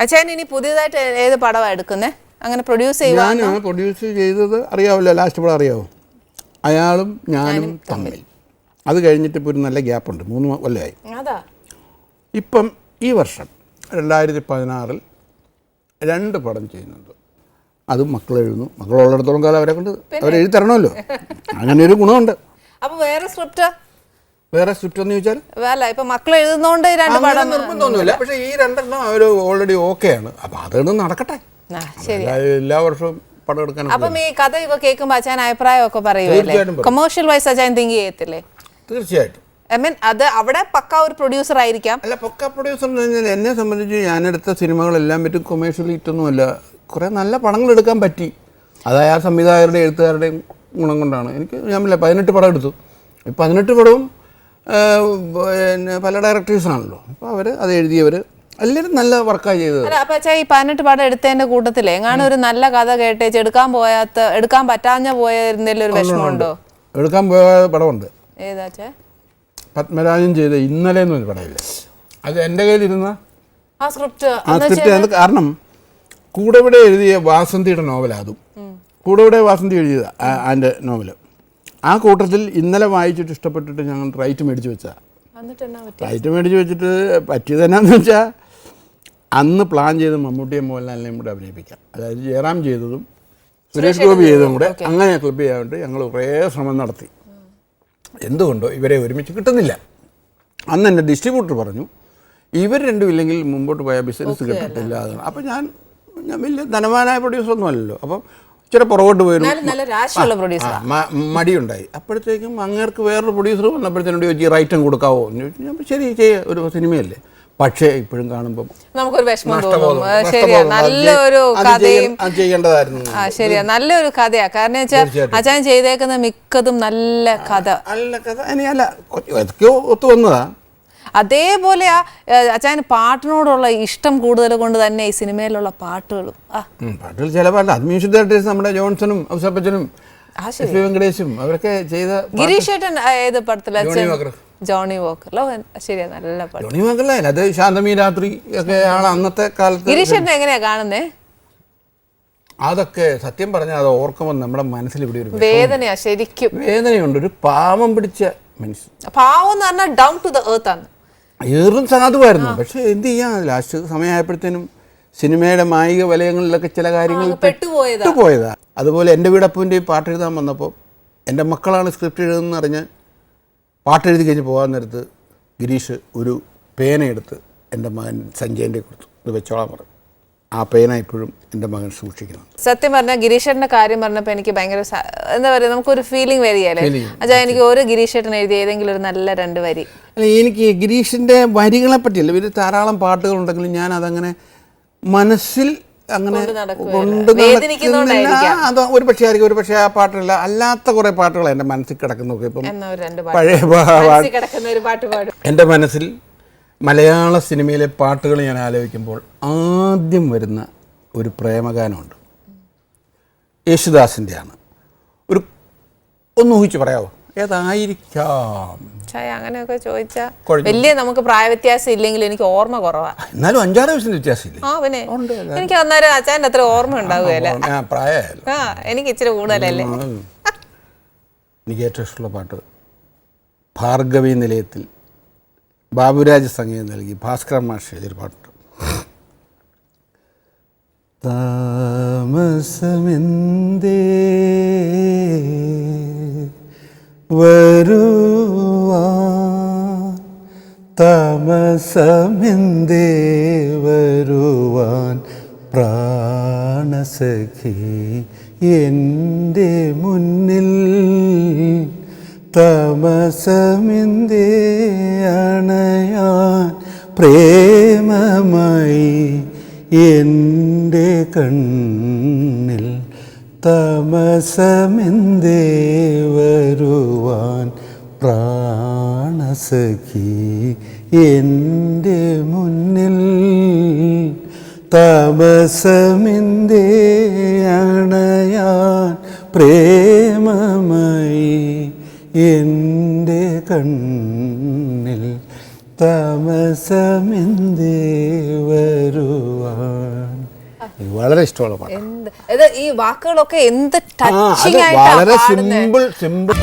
അച്ഛൻ ഇനി പുതിയതായിട്ട് ഏത് പടമാണ് എടുക്കുന്നത് അങ്ങനെ പ്രൊഡ്യൂസ് ഞാൻ പ്രൊഡ്യൂസ് ചെയ്തത് അറിയാവല്ലോ ലാസ്റ്റ് പടം അറിയാവോ? അയാളും ഞാനും തമ്മിൽ. അത് കഴിഞ്ഞിട്ട് ഇപ്പോൾ ഒരു നല്ല ഗ്യാപ്പുണ്ട് മൂന്ന് കൊല്ലമായി അതാ. ഇപ്പം ഈ വർഷം രണ്ടായിരത്തി പതിനാറിൽ രണ്ട് പടം ചെയ്യുന്നുണ്ട്. അതും മക്കൾ എഴുതുന്നു. മക്കളുള്ളിടത്തോളം കാലം അവരെ കൊണ്ട് അവരെഴുതി തരണമല്ലോ. അങ്ങനെ ഒരു ഗുണമുണ്ട്. അപ്പോൾ വേറെ സ്ക്രിപ്റ്റ് വേറെ സ്ക്രിപ്റ്റ് എന്ന് ചോദിച്ചാൽ? അല്ല ഇപ്പൊ മക്കൾ എഴുതുന്നോണ്ട് രണ്ട് പടം നിർബന്ധമൊന്നുമില്ല. പക്ഷേ ഈ രണ്ടെണ്ണം അവർ ഓൾറെഡി ഓക്കെ ആണ്. അപ്പൊ അതൊന്നും നടക്കട്ടെ. എല്ലാ- വർഷവും പടം എടുക്കാൻ അപ്പം ഈ കഥ ഇപ്പൊ കേൾക്കുമ്പോ അച്ഛൻ അഭിപ്രായം ഒക്കെ പറയുമല്ലേ കൊമേഴ്ഷ്യൽ വൈസ് അച്ഛൻ തിങ്ക് ചെയ്യത്തില്ലേ? തീർച്ചയായിട്ടും. ഐ മീൻ അത് അവിടെ പക്ക ഒരു പ്രൊഡ്യൂസർ ആയിരിക്കാം. അല്ല പക്ക പ്രൊഡ്യൂസർ എന്ന് പറഞ്ഞാൽ എന്നെ സംബന്ധിച്ച് ഞാൻ ഞാനെടുത്ത സിനിമകളെല്ലാം പറ്റും കൊമേഴ്ഷ്യൽ ഹിറ്റൊന്നുമല്ല കുറേ നല്ല പടങ്ങൾ എടുക്കാൻ പറ്റി. അത് ആ സംവിധായകരുടെ എഴുത്തുകാരുടെയും ഗുണം കൊണ്ടാണ്. എനിക്ക് ഞാൻ പതിനെട്ട് പടം എടുത്തു. ഈ പതിനെട്ട് പടവും പിന്നെ പല ഡയറക്ടേഴ്സാണല്ലോ അപ്പോൾ അവർ അത് എഴുതിയവർ എല്ലാവരും നല്ല വർക്കാണ് ചെയ്തത്. അല്ല അപ്പൊ ഈ പതിനെട്ട് പാടം എടുത്തതിന്റെ കൂട്ടത്തിൽ എങ്ങാനും ഒരു നല്ല കഥ കേട്ടേച്ച് എടുക്കാൻ പോയാത്ത എടുക്കാൻ പറ്റാഞ്ഞ പോയ എന്തെങ്കിലും ഒരു വിഷമമുണ്ടോ? എടുക്കാൻ പോയ പടമുണ്ട്. ഏതാ അച്ഛാ? പത്മരാജൻ ചെയ്ത ഇന്നലെ എന്നൊരു പടമില്ല? അത് എന്റെ കയ്യിലിരുന്ന? ആ സ്ക്രിപ്റ്റ് ആ സ്ക്രിപ്റ്റ് കാരണം? കൂടെ ഇവിടെ എഴുതിയ വാസന്തിയുടെ നോവലാണ് അതും. കൂടെ ഇവിടെ വാസന്തി എഴുതിയത് ആന്റെ നോവൽ ആ കൂട്ടത്തിൽ ഇന്നലെ വായിച്ചിട്ട് ഇഷ്ടപ്പെട്ടിട്ട് ഞങ്ങൾ റൈറ്റ് മേടിച്ച് വെച്ചാൽ റൈറ്റ് മേടിച്ച് വെച്ചിട്ട് പറ്റിയത് എന്നാന്ന് വെച്ചാൽ അന്ന് പ്ലാൻ ചെയ്ത് മമ്മൂട്ടിയെ മോഹൻലാലിനെയും കൂടെ അഭിനയിപ്പിക്കാം. അതായത് ജയറാം ചെയ്തതും സുരേഷ് ഗോപി ചെയ്തതും കൂടെ അങ്ങനെ ക്ലിപ്പ് ചെയ്യാൻ വേണ്ടി ഞങ്ങൾ കുറേ ശ്രമം നടത്തി. എന്തുകൊണ്ടോ ഇവരെ ഒരുമിച്ച് കിട്ടുന്നില്ല. അന്ന് എന്റെ ഡിസ്ട്രിബ്യൂട്ടർ പറഞ്ഞു ഇവർ രണ്ടും ഇല്ലെങ്കിൽ മുമ്പോട്ട് പോയ ബിസിനസ് കിട്ടത്തില്ല അതാണ് അപ്പം ഞാൻ ഞാൻ വലിയ ധനവാനായ പ്രൊഡ്യൂസർ ഒന്നും അല്ലല്ലോ. അപ്പം ഇച്ചിരി പുറകോട്ട് പോയിരുന്നു മടിയുണ്ടായി. അപ്പോഴത്തേക്കും അങ്ങേർക്ക് വേറൊരു പ്രൊഡ്യൂസർ വന്നപ്പോഴത്തേനോട് ചോദിച്ചു റൈറ്റും കൊടുക്കാവോ? എന്ന് ചോദിച്ചു ശരി ചെയ്യ ഒരു സിനിമയല്ലേ? പക്ഷേ ഇപ്പോഴും കാണുമ്പോൾ നമുക്കൊരു വിഷമം തോന്നും. ശരിയാ. നല്ലൊരു കഥയും ചെയ്യേണ്ടതായിരുന്നു. ശരിയാ. നല്ലൊരു കഥയാ. കാരണം വെച്ചാൽ. അച്ഛൻ ചെയ്തേക്കുന്ന മിക്കതും നല്ല കഥ. നല്ല കഥ. അല്ല ഒത്തു വന്നതാ. അതേപോലെ ആ അച്ഛൻ പാട്ടിനോടുള്ള ഇഷ്ടം കൂടുതൽ കൊണ്ട് തന്നെ ഈ സിനിമയിലുള്ള പാട്ടുകളും. പാട്ടുകൾ ചില പാട്ട് അത് മ്യൂസിക് ഡയറക്ടേഴ്സ് നമ്മുടെ ജോൺസണും ഔസപ്പച്ചനും വെങ്കടേശും അവരൊക്കെ ചെയ്ത ഗിരീഷ് ഏട്ടൻ ഏത് പടത്തില ജോണി വാക്കർ. ശരിയാ നല്ല പാട്ട്. ജോണി മക്കളെ അത് ശാന്തമീ രാത്രി ഒക്കെ ആണ് അന്നത്തെ കാലത്ത് ഗിരീഷ് ഏട്ടൻ എങ്ങനെയാ കാണുന്നേ? അതൊക്കെ സത്യം പറഞ്ഞാൽ അത് ഓർക്കുമ്പോൾ നമ്മുടെ മനസ്സിൽ ഇവിടെ ഒരു വേദനയാ ശരിക്കും. വേദനയുണ്ട്. ഒരു പാവം പിടിച്ച മനുഷ്യൻ. പാവം എന്ന് പറഞ്ഞാൽ ഡൗൺ ടു ദ എർത്ത് ആണ്. ഏറും സാധുവായിരുന്നു. പക്ഷെ എന്ത് ചെയ്യാം? ലാസ്റ്റ് സമയമായപ്പോഴത്തേനും സിനിമയുടെ മായിക വലയങ്ങളിലൊക്കെ ചില കാര്യങ്ങൾ പെട്ടുപോയതാ. പോയതാ അതുപോലെ എന്റെ വീടപ്പൂന്റെ പാട്ട് എഴുതാൻ വന്നപ്പോൾ എന്റെ മക്കളാണ് സ്ക്രിപ്റ്റ് എഴുതുന്നതെന്ന് അറിഞ്ഞ് പാട്ട് എഴുതി കഴിഞ്ഞ് പോകാൻ നേരത്ത് ഗിരീഷ് ഒരു പേനയെടുത്ത് എന്റെ മകൻ സഞ്ജയന്റെ കൊടുത്തു. ഇത് വെച്ചോളാൻ പറഞ്ഞു. ആ പേന ഇപ്പോഴും എന്റെ മകൻ സൂക്ഷിക്കുന്നു. സത്യം പറഞ്ഞാൽ ഗിരീഷേട്ടന്റെ കാര്യം പറഞ്ഞപ്പോൾ എനിക്ക് ഭയങ്കര എന്താ പറയുക നമുക്കൊരു ഫീലിംഗ് വരികയല്ലേ. അച്ഛാ എനിക്ക് ഓരോ ഗിരീഷേട്ടൻ എഴുതിയ ഏതെങ്കിലും ഒരു നല്ല രണ്ട് വരി. അല്ല എനിക്ക് ഗിരീഷിന്റെ വരികളെ പറ്റിയല്ല ഇവർ ധാരാളം പാട്ടുകളുണ്ടെങ്കിലും ഞാൻ അതങ്ങനെ മനസ്സിൽ അങ്ങനെ കൊണ്ട്. അത് ഒരു പക്ഷേ ആയിരിക്കും ഒരു പക്ഷേ ആ പാട്ടില്ല അല്ലാത്ത കുറേ പാട്ടുകൾ എന്റെ മനസ്സിൽ കിടക്കുന്നൊക്കെ ഇപ്പം പഴയ എന്റെ മനസ്സിൽ മലയാള സിനിമയിലെ പാട്ടുകൾ ഞാൻ ആലോചിക്കുമ്പോൾ ആദ്യം വരുന്ന ഒരു പ്രേമഗാനമുണ്ട്. യേശുദാസിന്റെയാണ് ഒരു ഒന്ന് ഊഹിച്ച് പറയാമോ ഏതായിരിക്കാം? അങ്ങനെയൊക്കെ ചോദിച്ചാൽ വലിയ നമുക്ക് പ്രായവ്യത്യാസം ഇല്ലെങ്കിൽ എനിക്ക് ഓർമ്മ കുറവാ. എന്നാലും അഞ്ചാറ് വയസ്സിന് വ്യത്യാസമില്ലേ? ആ പിന്നെ എനിക്ക് അന്നേരം അച്ഛന്റെ അത്ര ഓർമ്മ ഉണ്ടാവുകയല്ല. ആ എനിക്ക് ഇച്ചിരി കൂടുതലല്ലേ? എനിക്ക് ഏറ്റവും ഇഷ്ടമുള്ള പാട്ട് ഭാർഗവി നിലയത്തിൽ ബാബുരാജ് സംഗീതം നൽകി ഭാസ്കരൻ മാഷ് എഴുതിയൊരു പാട്ടുണ്ട് താമസമെന്തേ വരുവാ താമസമെന്തേ വരുവാൻ പ്രാണസഖി എന്റെ മുന്നിൽ താമസമെന്തേ പ്രേമമായി എന്റെ കണ്ണിൽ താമസമെന്തേ വരുവാൻ പ്രാണസഖി എന്റെ മുന്നിൽ താമസമെന്തേ പ്രേമമായി എന്റെ കണ്ണിൽ താമസമെന്തേ വരുവാൻ വളരെ ഇഷ്ടമുള്ള പാട്ട് ഈ വാക്കുകളൊക്കെ എന്ത് ടച്ചിങ് ആയിട്ട് വളരെ സിമ്പിൾ സിമ്പിൾ